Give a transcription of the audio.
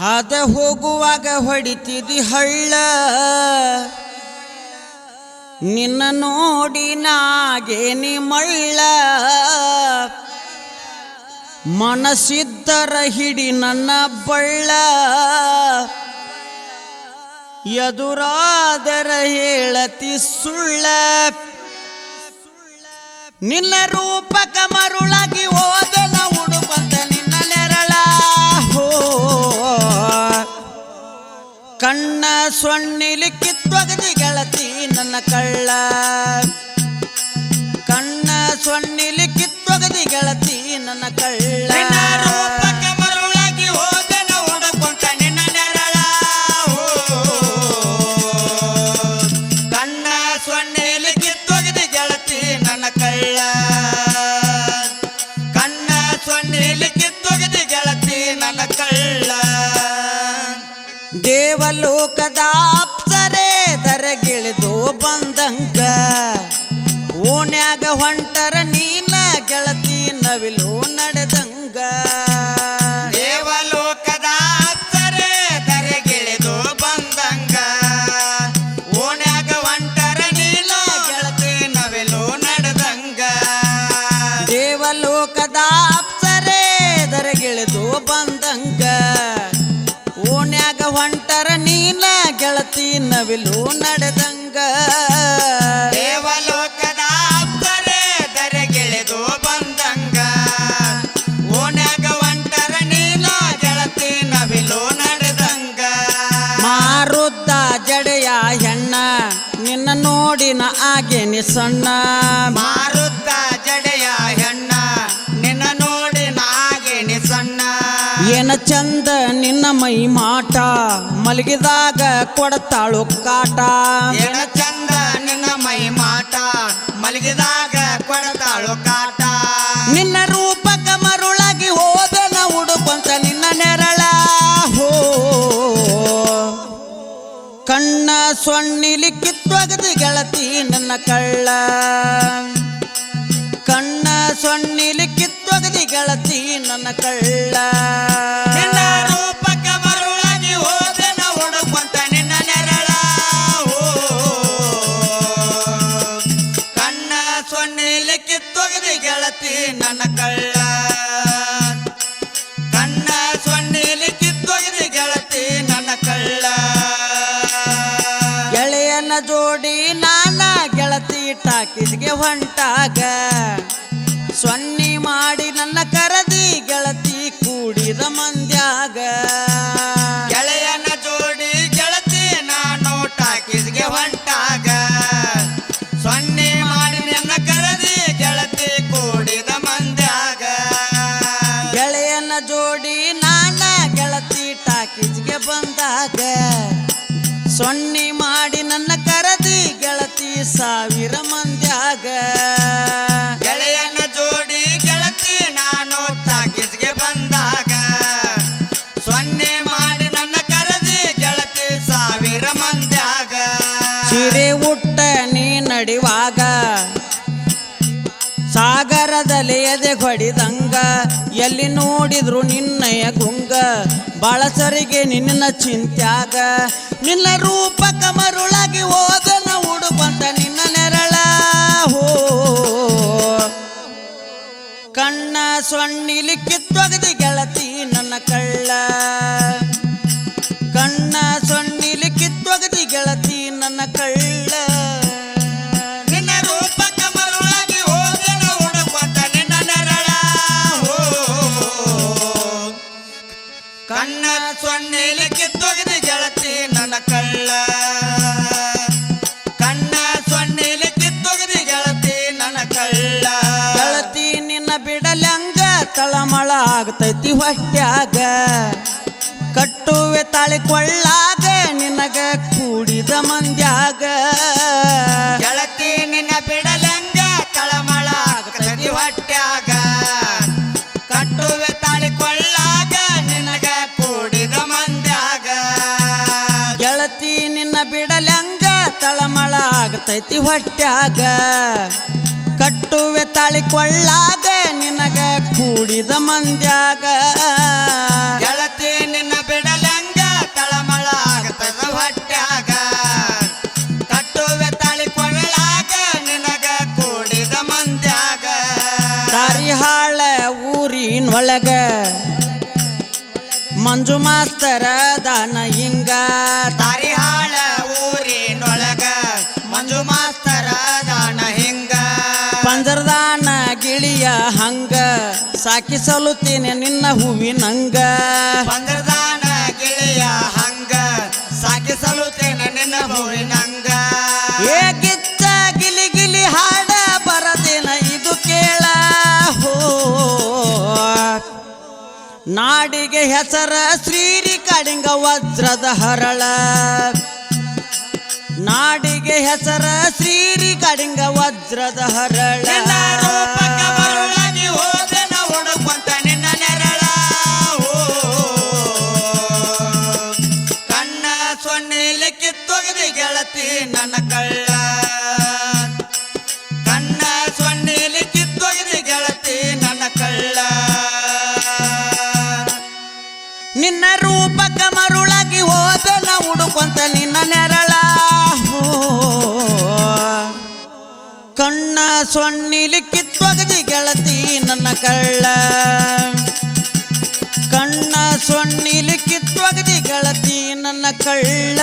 ಹಾದ ಹೋಗುವಾಗ ಹೊಡಿತಿದಿ ಹಳ್ಳ. ನಿನ್ನ ನೋಡಿ ನಾಗೇನಿ ಮಳ್ಳ. ಮನಸ್ಸಿದ್ದರ ಹಿಡಿ ನನ್ನ ಬಳ್ಳ. ಎದುರಾದರ ಹೇಳತಿ ಸುಳ್ಳ. ನಿನ್ನ ರೂಪಕ ಮರುಳಾಗಿ ಓದನ ಕಣ್ಣ ಕಿತ್ವಗದಿ ಗೆಳತಿ ನನ್ನ ಕಳ್ಳ. ಕಣ್ಣ ಸೊಣ್ಣಿಲಿ ಕಿತ್ತೊಗದಿ ಗೆಳತಿ ನನ್ನ ಕಳ್ಳ. ದೇವಲೋಕದ ಅಪ್ಸರೆ ದರಗಿಳಿದು ಬಂದಂಗ. ಓಣ್ಯಾಗ ಹೊಂಟರ ನೀನ ಗೆಳತಿ ನವಿಲು ನಡೆದಂಗ ನವಿಲು ನಡೆದಂಗ. ದೇವಲೋಕದ ಅಪ್ಸರೆ ಧರೆಗಿಳಿದು ಬಂದಂಗ. ಓನ್ಯಾಗ ಒಂಟರ ನೀಲ ಗೆಳತಿ ನವಿಲು ನಡೆದಂಗ. ಮಾರುದ್ದ ಜಡೆಯ ಹೆಣ್ಣ ನಿನ್ನ ನೋಡಿನ ಆಗೇನಿ ಸಣ್ಣ ಮಾರುತ್ತ ಚಂದ ನಿನ್ನ ಮೈ ಮಾಟ ಮಲಗಿದಾಗ ಕೊಡತಾಳು ಕಾಟ. ಏನ ಚಂದ ನಿನ್ನ ಮೈ ಮಾಟ ಮಲಗಿದಾಗ ಕೊಡತಾಳು ಕಾಟ. ನಿನ್ನ ರೂಪಕ ಮರುಳಾಗಿ ಹೋದನ ಉಡುಪಂತ ನಿನ್ನ ನೆರಳ. ಹೋ ಕಣ್ಣ ಸೊಣ್ಣಿಲಿ ಕಿತ್ತೊಗದಿ ಗೆಳತಿ ನನ್ನ ಕಳ್ಳ. ಕಣ್ಣ ಸೊಣ್ಣಿಲಿ ಕಿತ್ತೊಗದಿ ಗೆಳತಿ ನನ್ನ ಕಳ್ಳ. ಕಳ್ಳ. ಕಣ್ಣ ಸೊನ್ನೆಲಿ ಕಿತ್ತೊಗದಿ ಗೆಳತಿ, ನನ್ನ ಕಳ್ಳ. ಗೆಳೆಯನ ಜೋಡಿ ನಾನ ಗೆಳತಿ ಟಾಕಿಸ್ಗೆ ಹೊಂಟಾಗ ಸೊನ್ನಿ ಮಾಡಿ ನನ್ನ ಕರದಿ ಗೆಳತಿ, ಕೂಡಿದ ಮಂದ್ಯಾಗ. ಸೊನ್ನಿ ಮಾಡಿ ನನ್ನ ಕರದಿ ಗೆಳತಿ ಸಾವಿರ ಮಂದ್ಯಾಗ. ಗೆಳೆಯನ ಜೋಡಿ ಗೆಳತಿ ನಾನು ಟಾಕೀಸ್ಗೆ ಬಂದಾಗ. ಸೊನ್ನೆ ಮಾಡಿ ನನ್ನ ಕರದಿ ಗೆಳತಿ ಸಾವಿರ ಮಂದ್ಯಾಗ. ಸಿರೆ ಉಟ್ಟ ನೀ ನಡಿವಾಗ ಎದೆ ಹೊಡಿದಂಗ, ಎಲ್ಲಿ ನೋಡಿದ್ರು ನಿನ್ನಯ ಗುಂಗ. ಬಳಸರಿಗೆ ನಿನ್ನ ಚಿಂತ್ಯಾಗ, ನಿನ್ನ ರೂಪಕ ಮರುಳಾಗಿ ಹೋದನ ಹುಡುಕಂತ ನಿನ್ನ ನೆರಳ. ಹೋ, ಕಣ್ಣ ಸೊಣ್ಣಿಲಿ ಕಿತ್ತೊಗದಿ ಗೆಳತಿ ನನ್ನ ಕಳ್ಳ. ಆಗ್ತೈತಿ ಹೊಟ್ಯಾಗ. ಕಟ್ಟುವೆ ತಾಳಿ ಕೊಳ್ಳಾಗ ನಿನಗ ಕೂಡಿದ ಮಂದ್ಯಾಗ. ಗೆಳತಿ ನಿನ್ನ ಬಿಡಲಂಗ ತಳಮಳ ಆಗ್ತೈತಿ ಹೊಟ್ಯಾಗ. ಕಟ್ಟುವೆ ತಾಳಿ ಕೊಳ್ಳಾಗ ನಿನಗ ಕೂಡಿದ ಮಂದ್ಯಾಗ. ಗೆಳತಿ ನಿನ್ನ ಬಿಡಲಂಗ ತಳಮಳ ಆಗ್ತೈತಿ ಹೊಟ್ಯಾಗ. ಕಟ್ಟುವೆ ತಾಳಿಕೊಳ್ಳಾದೆ ನಿನಗ ಕೂಡಿದ ಮಂದ್ಯಾಗ. ಗೆಳತಿ ನಿನ್ನ ಬಿಡಲಂಗ ತಳಮಳ ಆಗ್ತದ ಹೊಟ್ಟ್ಯಾಗ ಕಟ್ಟುವೆ ತಾಳಿಕೊಳ್ಳಾಗ ನಿನಗ ಕೂಡಿದ ಮಂದ್ಯಾಗ. ತಾಯಿಹಾಳ ಊರಿನ ಒಳಗ ಮಂಜು ಮಾಸ್ತರ ದಾನ ಹಿಂಗ. ತಾರಿಹಾಳ ಸಾಕಿ ಸಲುತ್ತೀನಿ ನಿನ್ನ ಹೂವಿನಂಗ. ಪಂದ್ರದಾನ ಗೆಳೆಯ ಹಂಗ. ಸಾಕಿ ಸಲುತ್ತೇನೆ ನಿನ್ನ ಹೂವಿನಂಗ. ಏ ಗಿಚ್ಚ ಗಿಲಿ ಗಿಲಿ ಹಾಡ ಬರದೇನ ಇದು ಕೇಳ. ಹೋ ನಾಡಿಗೆ ಹೆಸರ ಶ್ರೀರಿ ಕಡಿಂಗ ವಜ್ರದ ಹರಳ. ನಾಡಿಗೆ ಹೆಸರ ಶ್ರೀರಿ ಕಡಿಂಗ ವಜ್ರದ ಹರಳ. ಗೆಳತಿ ನನ್ನ ಕಳ್ಳ. ಕಣ್ಣ ಸೊನ್ನೆಲಿ ಕಿತ್ತೊಗದಿ ಗೆಳತಿ ನನ್ನ ಕಳ್ಳ. ನಿನ್ನ ರೂಪಕ ಮರುಳಾಗಿ ಹೋದನ ಹುಡುಕೊಂತ ನಿನ್ನ ನೆರಳ. ಕಣ್ಣ ಸೊನ್ನಿಲಿ ಕಿತ್ತೊಗದಿ ಗೆಳತಿ ನನ್ನ ಕಳ್ಳ. ಕಣ್ಣ ಸೊನ್ನಿಲಿ ಕಿತ್ತೊಗದಿ ಗೆಳತಿ ನನ್ನ ಕಳ್ಳ.